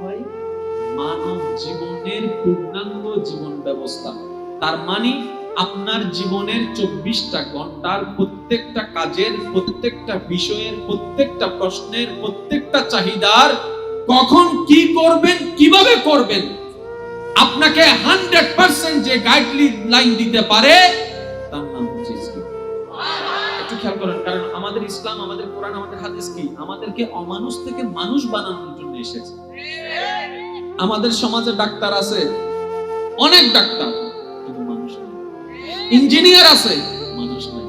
হয়? মানব জীবনের পূর্ণাঙ্গ জীবন ব্যবস্থা। তার মানে আপনার জীবনের চব্বিশটা ঘণ্টার প্রত্যেকটা কাজের, প্রত্যেকটা বিষয়ের, প্রত্যেকটা প্রশ্নের, প্রত্যেকটা চাহিদার কখন কি করবেন, কীভাবে করবেন, আপনাকে হান্ড্রেড পার্সেন্ট যে গাইডলাইন লাইন দিতে পারে, তার নাম হচ্ছে একটু খেয়াল করেন। ইসলাম, আমাদের কোরআন, আমাদের হাদিস কি? আমাদেরকে অমানুষ থেকে মানুষ বানানোর জন্য এসেছে। আমাদের সমাজে ডাক্তার আছে, অনেক ডাক্তার, কিন্তু মানুষ নাই। ইঞ্জিনিয়ার আছে, মানুষ নাই।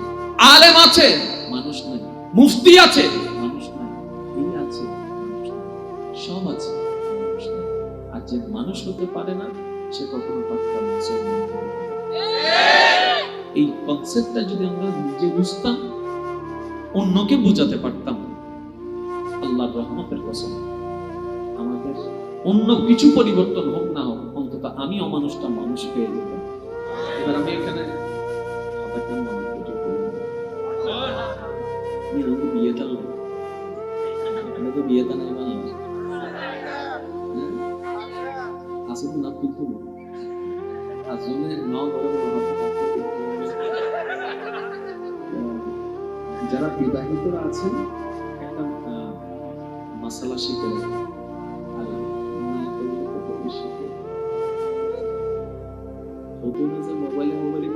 আলেম আছে, মানুষ নাই। মুফতি আছে, মানুষ নাই। এই আছে সব আছে আর যে মানুষ হতে পারে না, সে কখনো পাক্কা মুসলমান। এই কনসেপ্টটা যদি আমরা নিজে বুঝতাম অন্যকে বোঝাতে পারতাম। আল্লাহর রহমতের কসম। আমাদের অন্য কিছু পরিবর্তন হোক না হোক, অন্তত আমি অমানুষটা মানুষ পেয়ে যেতাম এবার আমি এখানে বিয়ে আমি তো বিয়ে বানালাম আসলে না কিন্তু আসলে ন যারা বিবাহিতরা আছেন একটা মাসালা শিখে রাখেন। মোবাইলে মোবাইলে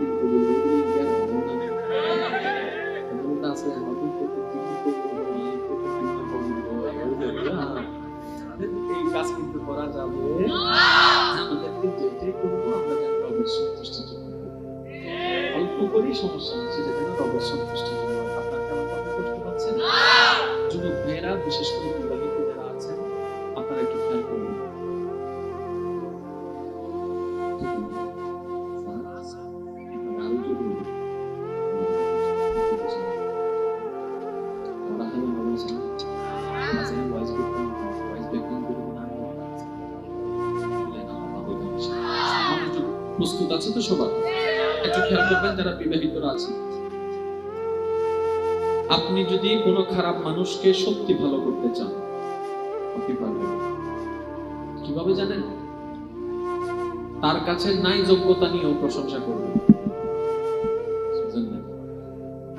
প্রস্তুত আছে তো সবার একটু খেয়াল করবেন যারা বিবাহিতরা আছেন আপনি যদি কোনো খারাপ মানুষকে সত্যি ভালো করতে চান, আপনি পারবেন। কীভাবে জানেন? তার কাছে নাই যোগ্যতা নিয়েও প্রশংসা করবেন।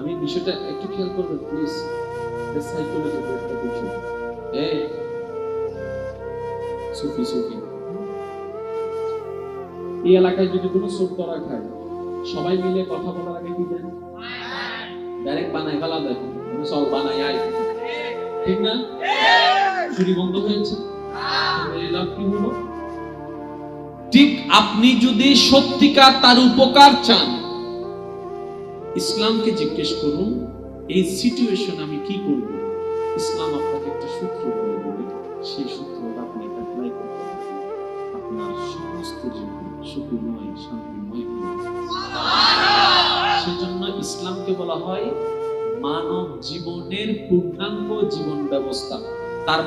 আমি বিষয়টা একটু খেয়াল করবেন প্লিজ সাইকোলজি একটা বিষয় এই, সুফি সুফি। এই এলাকায় যদি কোনো চোর ধরা খায়, সবাই মিলে কথা বলার আগে কি দেন? ডাইরেক্ট বানাই ফেলা দেয়। মানে চল বানাই আয়। ঠিক না? চুরি বন্ধ হয়েছে? লাভ কি হলো? ঠিক আপনি যদি সত্যিকার তার উপকার চান, ইসলামকে জিজ্ঞেস করুন, এই সিচুয়েশন আমি কি করব? ইসলাম আপনাকে একটা সূত্র বলে দেবে। সেই সূত্রটা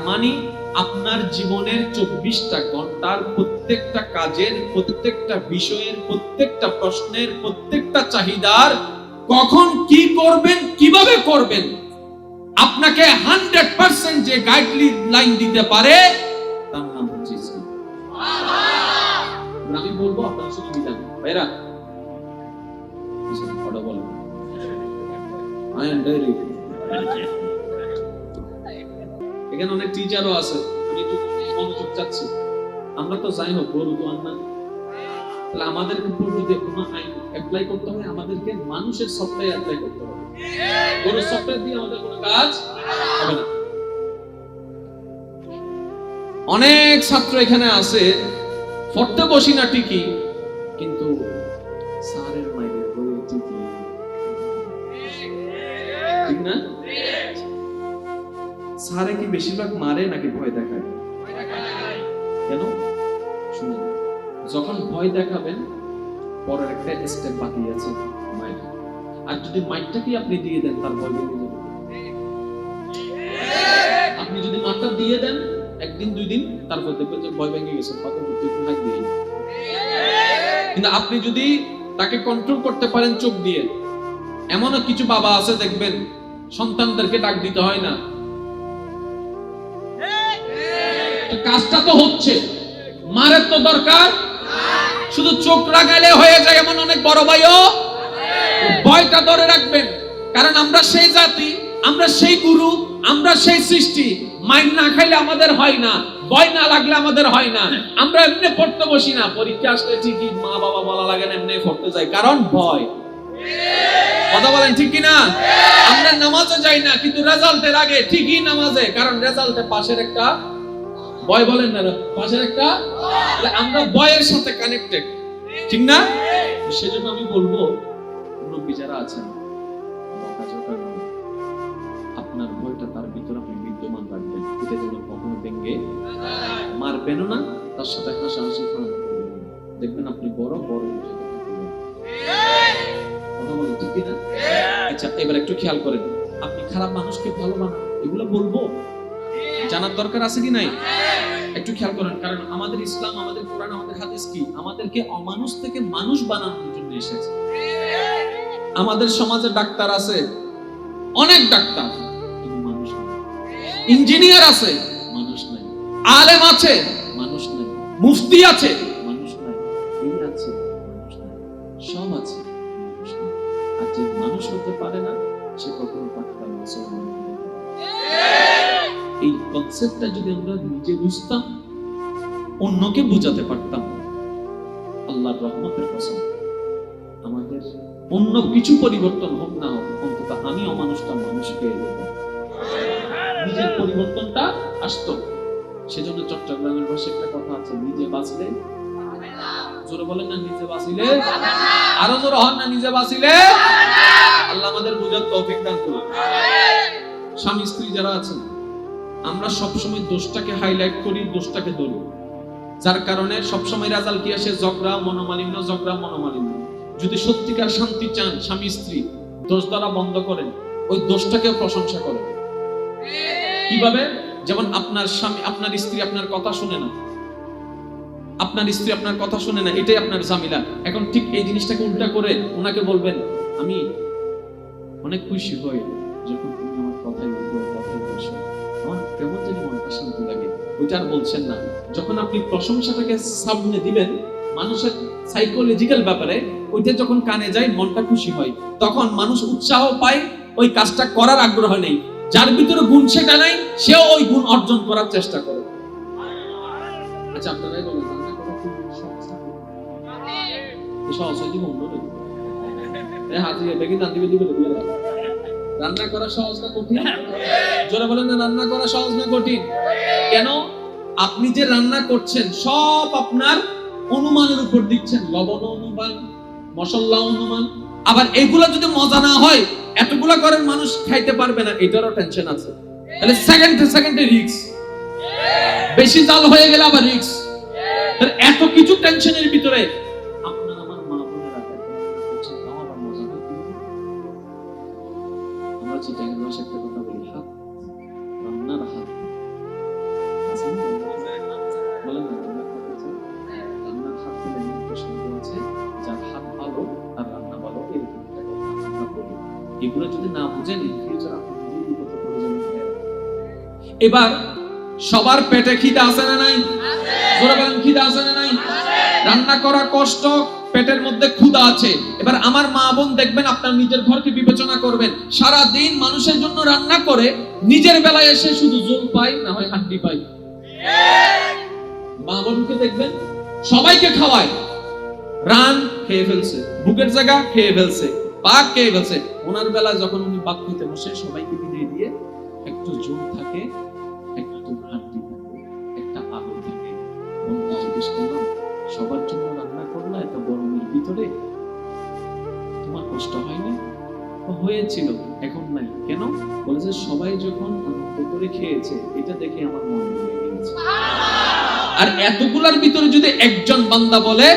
মানে প্রত্যেকটা কাজের, প্রত্যেকটা বিষয়ের, প্রত্যেকটা প্রশ্নের, প্রত্যেকটা চাহিদার কখন কি করবেন, কীভাবে করবেন? আপনাকে হান্ড্রেড পার্সেন্ট যে গাইডলাইন লাইন দিতে পারে আই এম ভেরি এখানে অনেক টিচারও আছে। আমি একটু চাচ্ছি। আমরা তো যাই হোক, গরু তো না তাহলে আমাদের যদি কোনো আইন অ্যাপ্লাই করতে হয় আমাদেরকে মানুষের সফটওয়্যার অ্যাপ্লাই করতে হবে। গরুর সফটওয়্যার দিয়ে আমাদের কোনো কাজ হবে না। অনেক ছাত্র এখানে আছে। পড়তে বসি না ঠিকই। স্যারে কি বেশিরভাগ মারে নাকি ভয় দেখায়? কেন? শুনুন, যখন ভয় দেখাবেন, পরের একটা স্টেপ বাকি আছে মাইক আর যদি মাইকটাকে আপনি দিয়ে দেন, তার ভয় ভেঙে যাবে। আপনি যদি মাঠটা দিয়ে দেন, একদিন দুই দিন তারপর দেখবেন যে ভয় ভেঙে গেছে কত হাত দিয়ে। কিন্তু আপনি যদি তাকে কন্ট্রোল করতে পারেন, চোখ দিয়ে, এমনও কিছু বাবা আছে, দেখবেন, সন্তানদেরকে ডাক দিতে হয় না। কাজটা তো হচ্ছে। মারের তো দরকার। শুধু চোখ রাগাইলে হয়ে যায় এমন অনেক বড় ভাইও। ভয়টা ধরে রাখবেন। কারণ আমরা সেই জাতি, আমরা সেই গুরু, আমরা সেই সৃষ্টি। মাইন না খাইলে আমাদের হয় না, ভয় না লাগলে আমাদের হয় না। আমরা এমনি পড়তে বসি না। পরীক্ষা আসলে ঠিকই মা বাবা বলা লাগে না, এমনি পড়তে যাই। কারণ ভয়। কথা বলেন ঠিক কি না আমরা নামাজে যাই না, কিন্তু রেজাল্টের আগে ঠিকই নামাজে। কারণ রেজাল্টে পাশের একটা ভয় বলেন না পাশের একটা? আমরা সাথে কানেক্টেড ঠিক না? সেজন্য আমি বলব, মুরব্বী যারা আছেন আপনার ভয়টা তার ভিতরে আপনি বিদ্যমান রাখবেন। এটা যেন কখনো ভেঙ্গে মারবেনও না, তার সাথে হাসাহাসি করেন দেখবেন আপনি বড় বড় আচ্ছা এবার একটু খেয়াল করেন। আপনি খারাপ মানুষকে ভালো বানান, এগুলো বলব? জানার দরকার আছে কি নাই? একটু খেয়াল করেন, কারণ আমাদের ইসলাম, আমাদের কোরআন, আমাদের হাদিস কি? আমাদেরকে অমানুষ থেকে মানুষ বানানোর জন্য এসেছে। আমাদের সমাজে ডাক্তার আছে, অনেক ডাক্তার ইঞ্জিনিয়ার আছে, মানুষ নাই। আলেম আছে, মানুষ নাই। মুফতি আছে, মানুষ নাই। এই আছে সব আছে আর যে মানুষ হতে পারে না, সে কখনো ডাক্তার মুসলমান হতে পারে। এই কনসেপ্টটা যদি আমরা নিজে বুঝতাম, অন্যকে বুঝাতে পারতাম, আল্লাহর রহমতের কসম, আমাদের অন্য কিছু পরিবর্তন হোক না হোক, অন্তত আমি অমানুষটা মানুষ পেয়ে যেত নিজের পরিবর্তনটা আসতো। সেজন্য চট্টগ্রামের ভাষায় একটা কথা আছে, নিজে বাঁচলে, জোরে বলেন না, নিজে বাঁচিলে, আরও জোরে হন না, নিজে বাঁচিলে, আল্লাহ আমাদের বুঝার দান করুন। স্বামী স্ত্রী যারা আছেন আমরা সবসময় দোষটাকে হাইলাইট করি, দোষটাকে ধরি। যার কারণে সবসময় রেজাল্ট কি আসে? ঝগড়া, মনোমালিন্য ঝগড়া, মনোমালিন্য। যদি সত্যিকার শান্তি চান, স্বামী, স্ত্রী, দোষ দ্বারা বন্ধ করেন, ওই দোষটাকেও প্রশংসা করেন। কীভাবে? যেমন আপনার স্বামী, আপনার স্ত্রী আপনার কথা শুনে না। আপনার স্ত্রী আপনার কথা শুনে না, এটাই আপনার জামিলা এখন ঠিক এই জিনিসটাকে উল্টা করে ওনাকে বলবেন, আমি অনেক খুশি হই যখন জানি মনটা শান্তি লাগে ওইটা আর বলছেন না যখন আপনি প্রশংসাটাকে সামনে দিবেন, মানুষের সাইকোলজিক্যাল ব্যাপারে, ওইটা যখন কানে যায়, মনটা খুশি হয় তখন মানুষ উৎসাহ পায়, ওই কাজটা করার আগ্রহ নেই যার ভিতরে গুণ সেটা নাই, সেও ওই গুণ অর্জন করার চেষ্টা করে আচ্ছা আপনারাই বলেন সহজ? হয় দিব অন্য। এই বেগে দান দিবে দিবে। রান্না করা সহজ না কঠিন? জোরে বলেন না, রান্না করা সহজ না কঠিন? কেন? আপনি যে রান্না করছেন, সব আপনার অনুমানের উপর দিচ্ছেন। লবণ অনুমান, মশলা অনুমান। আবার এগুলো যদি মজা না হয়, এতগুলা করেন মানুষ খাইতে পারবে না, এটারও টেনশন আছে। তাহলে সেকেন্ডে সেকেন্ডে রিক্স বেশি জাল হয়ে গেলে আবার রিক্স এত কিছু টেনশনের ভিতরে আমরা ভাষায় একটা কথা বলি হাত রান্নার হাত। আছে না? বলেন না রান্নার হাত আছে রান্নার হাত বলে একটা শব্দ আছে যার হাত ভালো আর রান্না ভালো এরকম একটা কথা আমরা বলি। এগুলো যদি না বুঝেন ফিউচার আপনি নিজেই বিপদে পড়ে যাবেন। এবার সবার পেটে খিদা আছে না নাই? জোরে বলেন খিদা আছে না নাই? রান্না করা কষ্ট। পেটের মধ্যে ক্ষুধা আছে। এবার আমার মা বোন দেখবেন, আপনার নিজের ঘরকে বিবেচনা করবেন। সারা দিন মানুষের জন্য রান্না করে নিজের বেলায় এসে শুধু জোল পাই, না হয় হাড্ডি পাই। মা বোনকে দেখবেন, সবাইকে খাওয়ায়। রান খেয়ে ফেলছে, বুকের জায়গা খেয়ে ফেলছে পাক খেয়ে ফেলছে। ওনার বেলায় যখন উনি পাক খেতে বসে, সবাইকে বিলিয়ে দিয়ে একটু জোর থাকে, একটু হাড্ডি থাকে, একটা আলু থাকে। সবার জন্য করলা এত গরমের ভিতরে? তোমার কষ্ট হয়নি? হয়েছিল, এখন নাই। কেন? বলেছে সবাই যখন আনন্দ করে খেয়েছে, এটা দেখে আমার মন ভরে গিয়েছে আর এতগুলার ভিতরে যদি একজন বান্দা বলে